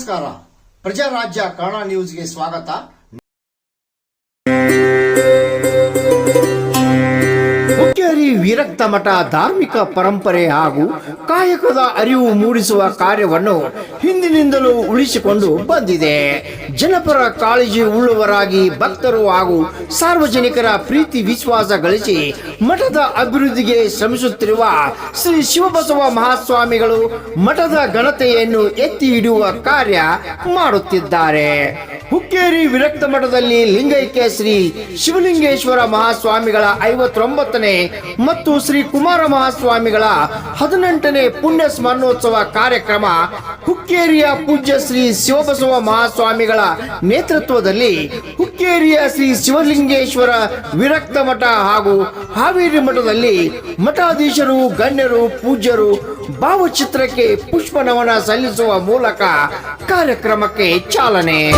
ನಮಸ್ಕಾರ ಪ್ರಜಾರಾಜ್ಯ ಕನ್ನಡ ನ್ಯೂಸ್ಗೆ ಸ್ವಾಗತ ವಿರಕ್ತ ಮಠ ಧಾರ್ಮಿಕ ಪರಂಪರೆ ಹಾಗೂ ಕಾಯಕದ ಅರಿವು ಮೂಡಿಸುವ ಕಾರ್ಯವನ್ನು ಹಿಂದಿನಿಂದಲೂ ಉಳಿಸಿಕೊಂಡು ಬಂದಿದೆ. ಜನಪರ ಕಾಳಜಿ ಉಳ್ಳುವರಾಗಿ ಭಕ್ತರು ಹಾಗೂ ಸಾರ್ವಜನಿಕರ ಪ್ರೀತಿ ವಿಶ್ವಾಸ ಗಳಿಸಿ ಮಠದ ಅಭಿವೃದ್ಧಿಗೆ ಶ್ರಮಿಸುತ್ತಿರುವ ಶ್ರೀ ಶಿವಬಸವ ಮಹಾಸ್ವಾಮಿಗಳು ಮಠದ ಘನತೆಯನ್ನು ಎತ್ತಿ ಹಿಡಿಯುವ ಕಾರ್ಯ ಮಾಡುತ್ತಿದ್ದಾರೆ. ಹುಕ್ಕೇರಿ ವಿರಕ್ತ ಮಠದಲ್ಲಿ ಲಿಂಗೈಕ್ಯ ಶ್ರೀ ಶಿವಲಿಂಗೇಶ್ವರ ಮಹಾಸ್ವಾಮಿಗಳ ಐವತ್ತೊಂಬತ್ತನೇ ಮತ್ತು ಶ್ರೀ ಕುಮಾರ ಮಹಾಸ್ವಾಮಿಗಳ ಹದಿನೆಂಟನೇ ಪುಣ್ಯ ಸ್ಮರಣೋತ್ಸವ ಕಾರ್ಯಕ್ರಮ ಹುಕ್ಕೇರಿಯ ಪೂಜ್ಯ ಶ್ರೀ ಶಿವಬಸವ ಮಹಾಸ್ವಾಮಿಗಳ ನೇತೃತ್ವದಲ್ಲಿ ಹುಕ್ಕೇರಿಯ ಶ್ರೀ ಶಿವಲಿಂಗೇಶ್ವರ ವಿರಕ್ತ ಮಠ ಹಾಗೂ ಹಾವೇರಿ ಮಠದಲ್ಲಿ ಮಠಾಧೀಶರು, ಗಣ್ಯರು, ಪೂಜ್ಯರು ಭಾವಚಿತ್ರಕ್ಕೆ ಪುಷ್ಪ ನಮನ ಸಲ್ಲಿಸುವ ಮೂಲಕ ಕಾರ್ಯಕ್ರಮಕ್ಕೆ ಚಾಲನೆ.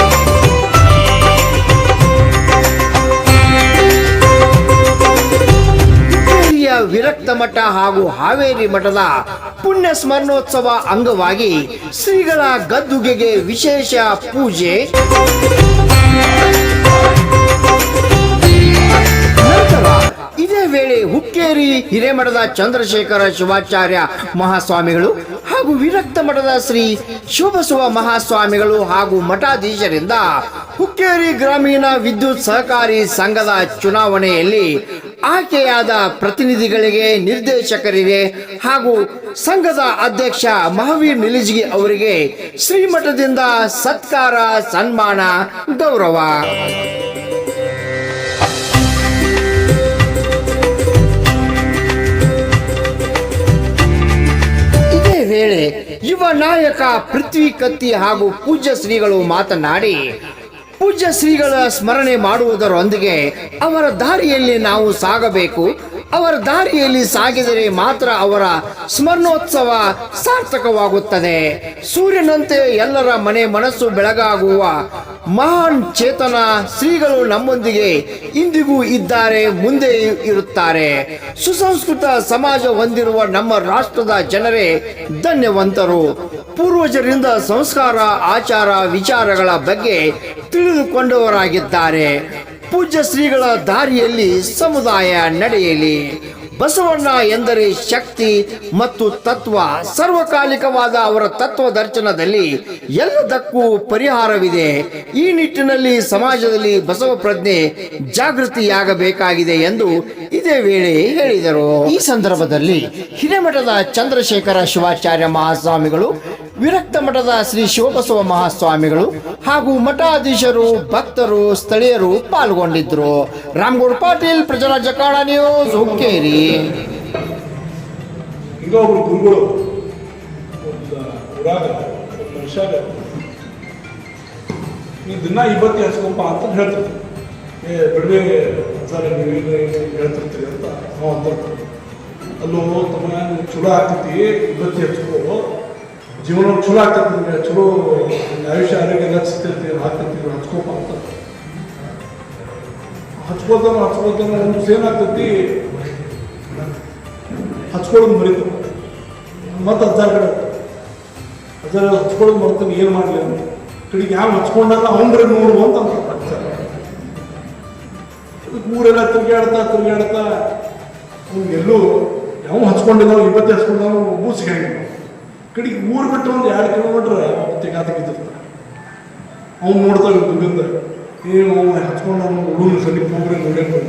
ವಿರಕ್ತ ಮಠ ಹಾಗೂ ಹಾವೇರಿ ಮಠದ ಪುಣ್ಯ ಸ್ಮರಣೋತ್ಸವ ಅಂಗವಾಗಿ ಶ್ರೀಗಳ ಗದ್ದುಗೆಗೆ ವಿಶೇಷ ಪೂಜೆ. ನಂತರ ಇದೇ ವೇಳೆ ಹುಕ್ಕೇರಿ, ಹಿರೇಮಠದ ಚಂದ್ರಶೇಖರ ಶಿವಾಚಾರ್ಯ ಮಹಾಸ್ವಾಮಿಗಳು ಹಾಗೂ ವಿರಕ್ತ ಮಠದ ಶ್ರೀ ಶಿವಬಸವ ಮಹಾಸ್ವಾಮಿಗಳು ಹಾಗೂ ಮಠಾಧೀಶರಿಂದ ಹುಕ್ಕೇರಿ ಗ್ರಾಮೀಣ ವಿದ್ಯುತ್ ಸಹಕಾರಿ ಸಂಘದ ಚುನಾವಣೆಯಲ್ಲಿ ಆಯ್ಕೆಯಾದ ಪ್ರತಿನಿಧಿಗಳಿಗೆ ನಿರ್ದೇಶಕರಿಗೆ ಹಾಗೂ ಸಂಘದ ಅಧ್ಯಕ್ಷ ಮಹಾವೀರ್ ನಿಲಿಜ್ಗಿ ಅವರಿಗೆ ಶ್ರೀಮಠದಿಂದ ಸತ್ಕಾರ, ಸನ್ಮಾನ, ಗೌರವ. ವೇಳೆ ಯುವ ನಾಯಕ ಪೃಥ್ವಿ ಕತ್ತಿ ಹಾಗೂ ಪೂಜ್ಯ ಶ್ರೀಗಳು ಮಾತನಾಡಿ, ಪೂಜ್ಯ ಶ್ರೀಗಳ ಸ್ಮರಣೆ ಮಾಡುವುದರೊಂದಿಗೆ ಅವರ ದಾರಿಯಲ್ಲಿ ನಾವು ಸಾಗಬೇಕು ಅವರ ದಾರಿಯಲ್ಲಿ ಸಾಗಿದರೆ ಮಾತ್ರ ಅವರ ಸ್ಮರಣೋತ್ಸವ ಸಾರ್ಥಕವಾಗುತ್ತದೆ. ಸೂರ್ಯನಂತೆ ಎಲ್ಲರ ಮನೆ ಮನಸ್ಸು ಬೆಳಗಾಗುವ ಮಹಾನ್ ಚೇತನ ಶ್ರೀಗಳು ನಮ್ಮೊಂದಿಗೆ ಇಂದಿಗೂ ಇದ್ದಾರೆ, ಮುಂದೆ ಇರುತ್ತಾರೆ. ಸುಸಂಸ್ಕೃತ ಸಮಾಜ ಹೊಂದಿರುವ ನಮ್ಮ ರಾಷ್ಟ್ರದ ಜನರೇ ಧನ್ಯವಂತರು. ಪೂರ್ವಜರಿಂದ ಸಂಸ್ಕಾರ, ಆಚಾರ, ವಿಚಾರಗಳ ಬಗ್ಗೆ ತಿಳಿದುಕೊಂಡವರಾಗಿದ್ದಾರೆ. ಪೂಜ್ಯ ಶ್ರೀಗಳ ದಾರಿಯಲ್ಲಿ ಸಮುದಾಯ ನಡೆಯಲಿ. ಬಸವಣ್ಣ ಎಂದರೆ ಶಕ್ತಿ ಮತ್ತು ತತ್ವ. ಸರ್ವಕಾಲಿಕವಾದ ಅವರ ತತ್ವ ದರ್ಶನದಲ್ಲಿ ಎಲ್ಲದಕ್ಕೂ ಪರಿಹಾರವಿದೆ. ಈ ನಿಟ್ಟಿನಲ್ಲಿ ಸಮಾಜದಲ್ಲಿ ಬಸವ ಪ್ರಜ್ಞೆ ಜಾಗೃತಿಯಾಗಬೇಕಾಗಿದೆ ಎಂದು ಇದೇ ವೇಳೆ ಹೇಳಿದರು. ಈ ಸಂದರ್ಭದಲ್ಲಿ ಹಿರೇಮಠದ ಚಂದ್ರಶೇಖರ ಶಿವಾಚಾರ್ಯ ಮಹಾಸ್ವಾಮಿಗಳು ವಿರಕ್ತ ಮಠದ ಶ್ರೀ ಶಿವಬಸವ ಮಹಾಸ್ವಾಮಿಗಳು ಹಾಗೂ ಮಠಾಧೀಶರು, ಭಕ್ತರು, ಸ್ಥಳೀಯರು ಪಾಲ್ಗೊಂಡಿದ್ರು. ರಾಮಗೌಡ ಪಾಟೀಲ್ ಪ್ರಜಾ ಕಾಳ ನ್ಯೂಸ್, ಹುಕ್ಕೇರಿ. ಹಿಂಗ ಒಬ್ರು ಗುರುಗಳು, ಒಂದು ಊರಾಗ ಒಂದು ಮನುಷ್ಯಾಗ ನೀ ದಿನ ಇಬ್ಬತ್ತಿ ಹಚ್ಕೊಪ್ಪ ಅಂತ ಹೇಳ್ತಿರ್ತೀವಿ ಏ ಬಿಡ್ಬೇ ಸರ್ ನೀವು ಹೇಳ್ತಿರ್ತೀರಿ ಅಂತ ನಾವು ಅಂತ ಅಲ್ಲೋ, ತಮ್ಮ ಚಲೋ ಆಗ್ತೈತಿ ಇಬ್ಬತ್ತಿ ಹಚ್ಕೋ. ಜೀವನ ಚಲೋ ಆಗ್ತದೆ ನಿಮಗೆ ಚಲೋ ಆಯುಷ್ಯ ಆರೋಗ್ಯ ಎಲ್ಲ ಸಿಗ್ತಿರ್ತೀವಿ ಹಾಕ್ತಿರ್ತೀವಿ ಹಚ್ಕೋಪ ಅಂತ. ಹಚ್ಕೋತಾನ ಹಚ್ಕೋತಾನ ಒಂದು ಏನಾಗ್ತೈತಿ? ಹಚ್ಕೊಳ್ಳೋದು ಮರಿತು. ಮತ್ತೆ ಅಜ್ಜಾರ ಕಡೆ ಅಜ್ಜಾರ ಹಚ್ಕೊಳ್ಳೋದು ಮರ್ತಾನೆ ಏನು ಮಾಡಲಿ ಅಂತ. ಕಡೆಗೆ ಯಾವ ಹಚ್ಕೊಂಡಲ್ಲ ಅವನ್ರಿ ನೋಡು ಅಂತ ಊರೆಲ್ಲ ತಿರುಗಾಡ್ತಾ ತಿರುಗಾಡ್ತಾ ಅವ್ನು ಎಲ್ಲೂ ಯಾವ ಹಚ್ಕೊಂಡಿದ್ದಾವೆ ಇವತ್ತೇ ಹಚ್ಕೊಂಡಾವ ಒಬ್ಬೂ ಸಿಗಂಗಿಲ್ಲ ಕಡೆಗೆ ಊರು ಬಿಟ್ಟು ಒಂದು ಎರಡು ಕಿಲೋಮೀಟ್ರ್ ತೆಗಾ ತೆಗಿತಿರ್ತಾರೆ ಅವ್ನು ನೋಡ್ತಾನೆ ದುಡ್ಡಿಂದ ಏನು ಅವ್ನು ಹಚ್ಕೊಂಡು ಅವ್ನು ಹುಡುಗನ ಸರಿ ಹೋಗ್ರಿ ನೋಡೇನು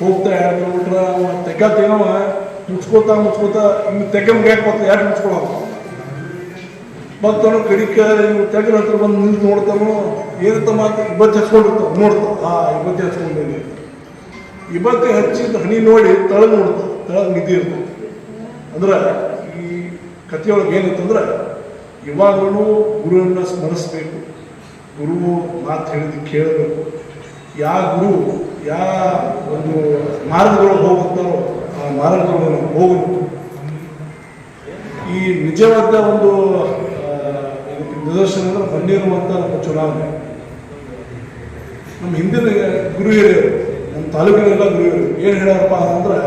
ಹೋಗ್ತಾ ಎರಡು ಕಿಲೋಮೀಟ್ರ್ ಅವ. ತೆಗ್ಗಾತೇನವ ಮುಚ್ಕೋತಾ ಮುಚ್ಕೋತಾ ಇನ್ನು ತೆಗಮ್ ಬೇಕು ಮತ್ತೆ ಯಾಕೆ ಮುಚ್ಕೊಳ್ಳೋ ಮತ್ತವನು ಕಡಿಕ ತೆಗರ ಹತ್ರ ಬಂದು ನಿಂತು ನೋಡ್ತಾನೋ ಏನಂತ ಮಾತು? ಇಬ್ಬತ್ತು ಹಚ್ಕೊಂಡಿರ್ತಾವ. ನೋಡ್ತ. ಆ, ಇಬ್ಬತ್ತಿ ಹಚ್ಕೊಂಡಿದ್ದೀನಿ. ಇಬ್ಬತ್ತೆ ಹಚ್ಚಿದ ಹನಿ ನೋಡಿ ತಳ ನೋಡ್ತ. ತಳ ನಿಧಿ ಇರ್ತದೆ. ಅಂದ್ರೆ ಕಥೆಯೊಳಗೆ ಏನಂತಂದ್ರೆ, ಇವಾಗಲೂ ಗುರುವನ್ನು ಸ್ಮರಿಸ್ಬೇಕು. ಗುರು ಮಾತು ಹೇಳಿದ್ದು ಕೇಳಬೇಕು. ಯಾವ ಗುರು ಯಾವ ಒಂದು ಮಾರ್ಗಗಳು ಹೋಗುತ್ತೋ, ಆ ಮಾರ್ಗಗಳನ್ನು ಹೋಗಬೇಕು ಈ ನಿಜವಾದ ಒಂದು ನಿದರ್ಶನ ಅಂದ್ರೆ ಬಂದಿರುವಂಥ ನಮ್ಮ ಚುನಾವಣೆ. ನಮ್ಮ ಹಿಂದಿನ ಗುರು ಹಿರಿಯರು ನಮ್ಮ ತಾಲೂಕಿನೆಲ್ಲ ಗುರು ಹಿರಿಯರು ಏನು ಹೇಳಪ್ಪ ಅಂದ್ರೆ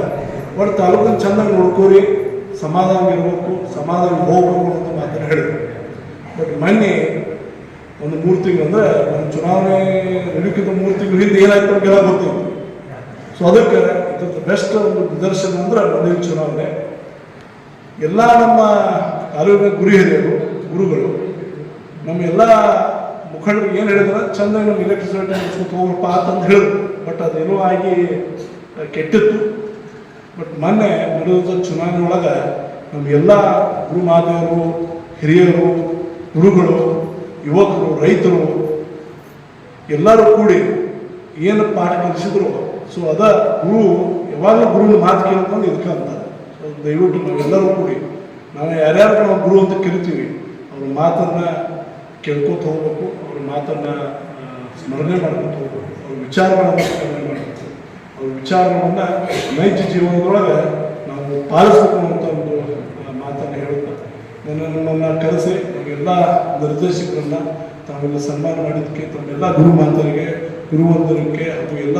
ಒಟ್ಟು ತಾಲೂಕನ್ನು ಚೆನ್ನಾಗಿ ನೋಡ್ಕೋರಿ ಸಮಾಧಾನ ಇರಬೇಕು ಸಮಾಧಾನ ಹೋಗ್ಬೇಕು ಅಂತ ಮಾತ್ರ ಹೇಳಿದ್ರು ಬಟ್ ಮೊನ್ನೆ ಒಂದು ಮೂರು ತಿಂಗಳು ಅಂದ್ರೆ ಒಂದು ಚುನಾವಣೆ ನಡೀಕಿದ ಮೂರು ತಿಂಗಳು ಹಿಂದೆ ಏನಾಯ್ತು ನಮಗೆಲ್ಲ ಗೊತ್ತಿತ್ತು ಸೊ ಅದಕ್ಕೆ ಇದ್ರ ಬೆಸ್ಟ್ ಒಂದು ನಿದರ್ಶನ ಅಂದ್ರೆ ಮುಂದಿನ ಚುನಾವಣೆ. ಎಲ್ಲ ನಮ್ಮ ತಾಲೂಕಿನ ಗುರಿ ಹಿರಿಯರು, ಗುರುಗಳು, ನಮ್ಮ ಎಲ್ಲ ಮುಖಂಡರು ಏನು ಹೇಳಿದ್ರೆ, ಚಂದ ನಮ್ಗೆ ಎಲೆಕ್ಟ್ರಿಸಿಟಿ ಅಂತ ಅಂತಂದು ಹೇಳಿದ್ರು. ಬಟ್ ಅದೇನೋ ಆಗಿ ಕೆಟ್ಟಿತ್ತು. ಬಟ್ ಮೊನ್ನೆ ನಡೆದ ಚುನಾವಣೆ ಒಳಗೆ ನಮ್ಮ ಎಲ್ಲ ಗುರು ಮಾತೆಯರು ಹಿರಿಯರು, ಗುರುಗಳು, ಯುವಕರು, ರೈತರು ಎಲ್ಲರೂ ಕೂಡಿ ಏನು ಪಾಠ ಕಲಿಸಿದ್ರು ಸೊ ಅದ ಗುರು ಯಾವಾಗಲೂ ಗುರುವಿನ ಮಾತು ಕೇಳ್ಕೊಂಡು ಇದಕ್ಕೆ ಅಂತ ಸೊ ದಯವಿಟ್ಟು ನಾವೆಲ್ಲರೂ ಕೂಡಿ, ನಾವು ಯಾರ್ಯಾರು ನಾವು ಗುರು ಅಂತ ಕರಿತೀವಿ, ಅವ್ರ ಮಾತನ್ನು ಕೇಳ್ಕೊತ ಹೋಗ್ಬೇಕು, ಅವ್ರ ಮಾತನ್ನು ಸ್ಮರಣೆ ಮಾಡ್ಕೊತ ಹೋಗ್ಬೇಕು, ಅವ್ರ ವಿಚಾರಗಳನ್ನು ಸ್ಮರಣೆ ಮಾಡಬೇಕು ಅವ್ರ ವಿಚಾರಗಳನ್ನ ನೈಜ ಜೀವನದೊಳಗೆ ನಾವು ಪಾಲಿಸಬೇಕು ಅಂತ ಒಂದು ಮಾತನ್ನು ಹೇಳುತ್ತಾ, ನನ್ನ ನಮ್ಮನ್ನ ಕರೆಸಿ ನಮಗೆಲ್ಲ ನಿರ್ದೇಶಕರನ್ನ ತಾವೆಲ್ಲ ಸನ್ಮಾನ ಮಾಡಿದ್ದಕ್ಕೆ, ತಮ್ಮೆಲ್ಲ ಗುರು ಮಾತರಿಗೆ ಗುರುವಂದರಕ್ಕೆ ಅಥವಾ ಎಲ್ಲ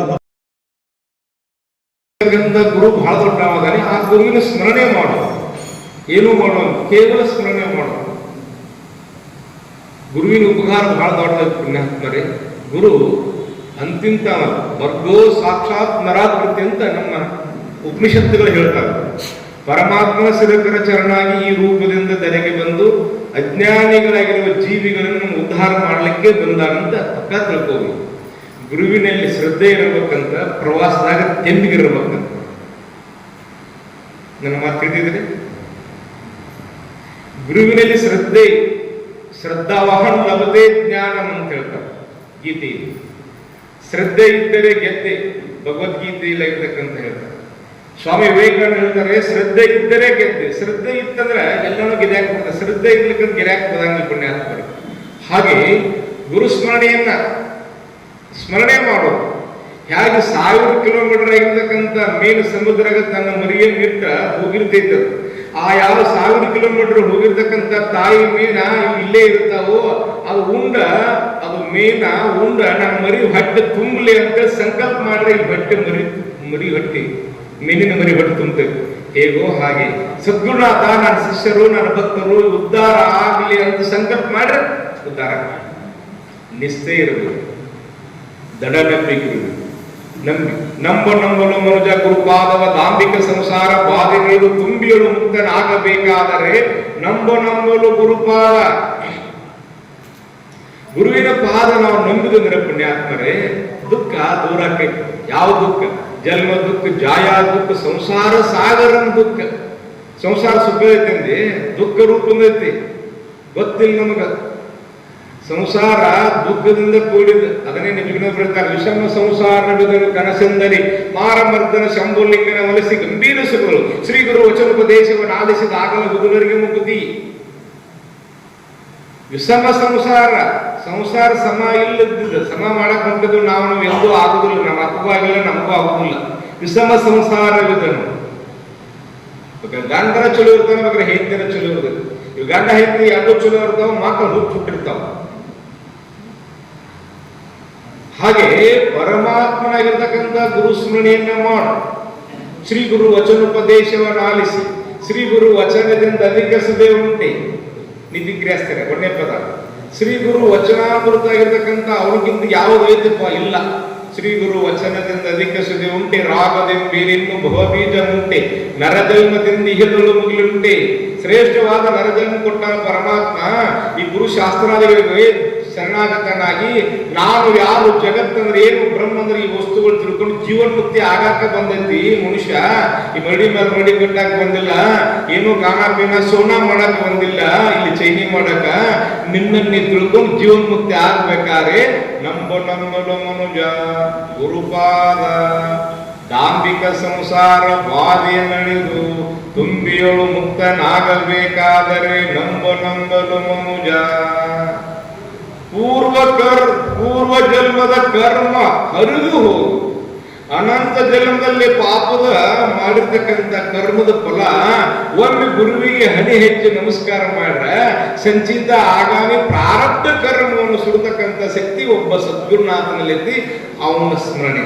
ಗುರು ಬಹಳ ದೊಡ್ಡವಾದಾನೆ ಆ ಗುರುವಿನ ಸ್ಮರಣೆ ಮಾಡು ಏನು ಮಾಡೋಣ ಕೇವಲ ಸ್ಮರಣೆ ಮಾಡು ಗುರುವಿನ ಉಪಕಾರ ಬಹಳ ದೊಡ್ಡ ಪುಣ್ಯಾತ್ಮರೇ. ಗುರು ಅಂತಿಂತ ವರ್ಗೋ ಸಾಕ್ಷಾತ್ ನರಾಕೃತಿ ಅಂತ ನಮ್ಮ ಉಪನಿಷತ್ತುಗಳು ಹೇಳ್ತಾರೆ. ಪರಮಾತ್ಮನ ಸಿರಕರ ಚರಣಾಗಿ ಈ ರೂಪದಿಂದ ತೆರೆಗೆ ಬಂದು ಅಜ್ಞಾನಿಗಳಾಗಿರುವ ಜೀವಿಗಳನ್ನು ಉದ್ಧಾರ ಮಾಡಲಿಕ್ಕೆ ಬಂದಾನಂತ ಪಕ್ಕ ತಿಳ್ಕೋಬೇಕು ಗುರುವಿನಲ್ಲಿ ಶ್ರದ್ಧೆ ಇರಬೇಕಂತ, ಪ್ರವಾಸದಾಗ ತೆಂಬಿಗಿರ್ಬೇಕಂತ. ನನ್ನ ಮಾತು ತಿಳಿದಿದ್ರೆ ಗುರುವಿನಲ್ಲಿ ಶ್ರದ್ಧೆ ಶ್ರದ್ಧಾವಹನ್ ಲಭತೆ ಜ್ಞಾನಂ ಅಂತ ಹೇಳ್ತಾರೆ ಗೀತೆಯಲ್ಲಿ. ಶ್ರದ್ಧೆ ಇದ್ದರೆ ಗೆದ್ದೆ ಭಗವದ್ಗೀತೆಯಲ್ಲಿ ಇರ್ತಕ್ಕಂತ ಹೇಳ್ತಾರೆ. ಸ್ವಾಮಿ ವಿವೇಕಾನಂದ ಹೇಳ್ತಾರೆ, ಶ್ರದ್ಧೆ ಇದ್ದರೆ ಗೆದ್ದೆ. ಶ್ರದ್ಧೆ ಇತ್ತಂದ್ರೆ ಎಲ್ಲನೂ ಗೆದ್ಯಾಕ್ ಬರ್ತದೆ ಶ್ರದ್ಧೆ ಇರ್ಲಿಕ್ಕೆ ಗೆರ್ಯಾಕ್ ಬರಂಗಿಲ್ಲ ಪುಣ್ಯಾತ್ಮರು. ಹಾಗೆ ಗುರು ಸ್ಮರಣೆಯನ್ನ, ಸ್ಮರಣೆ ಮಾಡೋದು. ಹೇಗೆ ಸಾವಿರ ಕಿಲೋಮೀಟರ್ ಆಗಿರ್ತಕ್ಕಂಥ ಮೀನು ಸಮುದ್ರಕ್ಕೆ ತನ್ನ ಮರಿಯಲ್ಲಿ ಇಟ್ಟ ಹೋಗಿರ್ತೈತೆ. ಆ ಯಾವ ಸಾವಿರ ಕಿಲೋಮೀಟರ್ ಹೋಗಿರ್ತಕ್ಕಂಥ ತಾಯಿ ಮೀನ ಇಲ್ಲೇ ಇರ್ತಾವೋ ಅದು ಉಂಡ ಮೀನ ಉಂಡ ನಾನು ಮರಿ ಹೊಟ್ಟೆ ತುಂಬಲಿ ಅಂತ ಸಂಕಲ್ಪ ಮಾಡ್ರೆ ಈ ಹೊಟ್ಟೆ ಮರಿ ಮರಿ ಹೊಟ್ಟೆ, ಮೀನಿನ ಮರಿ ಹೊಟ್ಟೆ ತುಂಬ್ತೇವೆ. ಹೇಗೋ ಹಾಗೆ. ಸದ್ಗುರುನಾಥ, ನನ್ನ ಶಿಷ್ಯರು, ನನ್ನ ಭಕ್ತರು ಉದ್ಧಾರ ಆಗಲಿ ಅಂತ ಸಂಕಲ್ಪ ಮಾಡ್ರೆ ಉದ್ಧಾರ ನಿಶ್ಚಯ ಇರಬೇಕು. ದಡ ನಂಬಿಕೆ ಇರಬೇಕು. ನಂಬಿ, ನಂಬ ನಂಬಲು ಮನುಜ ಗುರುಪಾದವ ದಾಂಬಿಕ ಸಂಸಾರ ಬಾಧೆಗಳು ತುಂಬಿಯಲು ಮುಕ್ತನಾಗಬೇಕಾದರೆ ನಂಬ, ನಂಬಲು ಗುರುಪಾದ. ಗುರುವಿನ ಪಾದ ನಾವು ನಂಬುದಂದ್ರೆ ಪುಣ್ಯಾತ್ಮರೇ, ದುಃಖ ದೂರ ಆಕೈತಿ ಯಾವ ದುಃಖ? ಜನ್ಮ ದುಃಖ, ಜಾಯ ದುಃಖ, ಸಂಸಾರ ಸಾಗರನ ದುಃಖ. ಸಂಸಾರ ಸುಖ ಐತಂದಿ ದುಃಖ ರೂಪದೈತಿ ಗೊತ್ತಿಲ್ಲ ನಮಗ. ಸಂಸಾರ ದುಃಖದಿಂದ ಕೂಡಿದ ಅದನ್ನೇ ನಿಜಗುಣ ಬಿಡ್ತಾರೆ ವಿಷಮ ಸಂಸಾರ ಕನಸೆಂದರಿ ಮಾರಮರ್ದನ ಶಂಭುಲಿಂಗನ ವಲಸಿ ಗಂಭೀರ ಸುಖಗಳು ಶ್ರೀ ಗುರು ವಚನೋಪದೇಶವನ್ನು ಆಲಿಸಿದ ಆಗಲ ಗುರುವರಿಗೆ ಮುಗುದಿ ವಿಷಮ ಸಂಸಾರ. ಸಂಸಾರ ಸಮ ಇಲ್ಲದಿದ್ದ ಸಮ ಮಾಡಕ್ ನಾವು ನಾವು ಎಂದೂ ಆಗುದಿಲ್ಲ, ನಮ್ಮ ಅಪ್ಪ ಆಗಿಲ್ಲ, ನಮಗೂ ಆಗುದಿಲ್ಲ. ವಿಷಮ ಸಂಸಾರವಿದನು ಗಂಡನ ಚಲೋ ಇರ್ತಾನೆ ಬೇಕಾದ್ರೆ ಹೆಂಡತಿನ ಚಲೋ ಇರ್ತದೆ ಇವ್ ಗಂಡ ಹೆಂಡತಿ ಎರಡು ಚಲೋ ಇರ್ತಾವ ಮಕ್ಕಳು ಹುಟ್ಟು ಹುಟ್ಟಿರ್ತಾವ. ಹಾಗೆ ಪರಮಾತ್ಮನಾಗಿರ್ತಕ್ಕಂಥ ಗುರು ಸ್ಮರಣೆಯನ್ನ ಮಾಡು. ಶ್ರೀ ಗುರು ವಚನೋಪದೇಶವನ್ನು ಆಲಿಸಿ ಶ್ರೀ ಗುರು ವಚನದಿಂದ ಅಧಿಕರಿಸದೇ ಉಂಟೆ. ನಿಧಿಕ್ರಿಯಾಸ್ತಾರೆ ಒಂದೇ ಪದ. ಶ್ರೀ ಗುರು ವಚನಾಮೃತ ಆಗಿರ್ತಕ್ಕಂಥ ಅವ್ರಿಗಿಂತ ಯಾವ ಐತಪ್ಪ ಇಲ್ಲ? ಶ್ರೀ ಗುರು ವಚನದಿಂದ ಅಧಿಕಸದೆ ಉಂಟೆ ರಾಗದೆಂಬೇರಿನ್ನು ಭವಬೀಜ ಉಂಟೆ ನರಜನ್ಮದಿಂದ ಇಹದಳು ಮುಗಿಲುಂಟೆ. ಶ್ರೇಷ್ಠವಾದ ನರಜನ್ಮ ಕೊಟ್ಟ ಪರಮಾತ್ಮ, ಈ ಗುರು ಶಾಸ್ತ್ರಾದಿಗಳಿಗೆ ಶರಣಾಗತನಾಗಿ ನಾನು ಯಾರು ಜಗತ್ತಂದ್ರೆ ಏನು ಬ್ರಹ್ಮ ಅಂದ್ರೆ ಈ ವಸ್ತುಗಳು ತಿಳ್ಕೊಂಡು ಜೀವನ್ಮುಕ್ತಿ ಆಗಾಕ ಬಂದೈತಿ ಮನುಷ್ಯ? ಈ ಮಡಿ ಮೇಲೆ ಮಡಿ ಕಟ್ಟಾಕ ಬಂದಿಲ್ಲ. ಏನು ಗಾನ ಪೀನ ಸೋನಾ ಮಾಡಕ್ ಬಂದಿಲ್ಲ. ಇಲ್ಲಿ ಚೈನಿ ಮಾಡಕ. ನಿನ್ನನ್ನು ತಿಳ್ಕೊಂಡು ಜೀವನ್ಮುಕ್ತಿ ಆಗ್ಬೇಕಾದ್ರೆ ನಂಬ ನಂಬಲು ಮನುಜ ಗುರುಪಾದ ದಾಂಬಿಕ ಸಂಸಾರ ಬಾಧೆ ನಡೆದು ತುಂಬಿಯೊಳು ಮುಕ್ತನಾಗಬೇಕಾದರೆ ನಂಬ ನಂಬಲು ಮನುಜ ಪೂರ್ವ ಕರ್, ಪೂರ್ವ ಜನ್ಮದ ಕರ್ಮ ಹರಿದು ಹೋಗು ಅನಂತ ಜನ್ಮದಲ್ಲಿ ಪಾಪದ ಮಾಡಿರ್ತಕ್ಕಂಥ ಕರ್ಮದ ಫಲ ಒಮ್ಮೆ ಗುರುವಿಗೆ ಹನಿ ಹೆಚ್ಚಿ ನಮಸ್ಕಾರ ಮಾಡ್ರೆ ಸಂಚಿತ ಆಗಾಮಿ ಪ್ರಾರಬ್ಧ ಕರ್ಮವನ್ನು ಸುಡತಕ್ಕಂಥ ಶಕ್ತಿ ಒಬ್ಬ ಸದ್ಗುರುನಾಥನಲ್ಲಿ ಅವನ ಸ್ಮರಣೆ.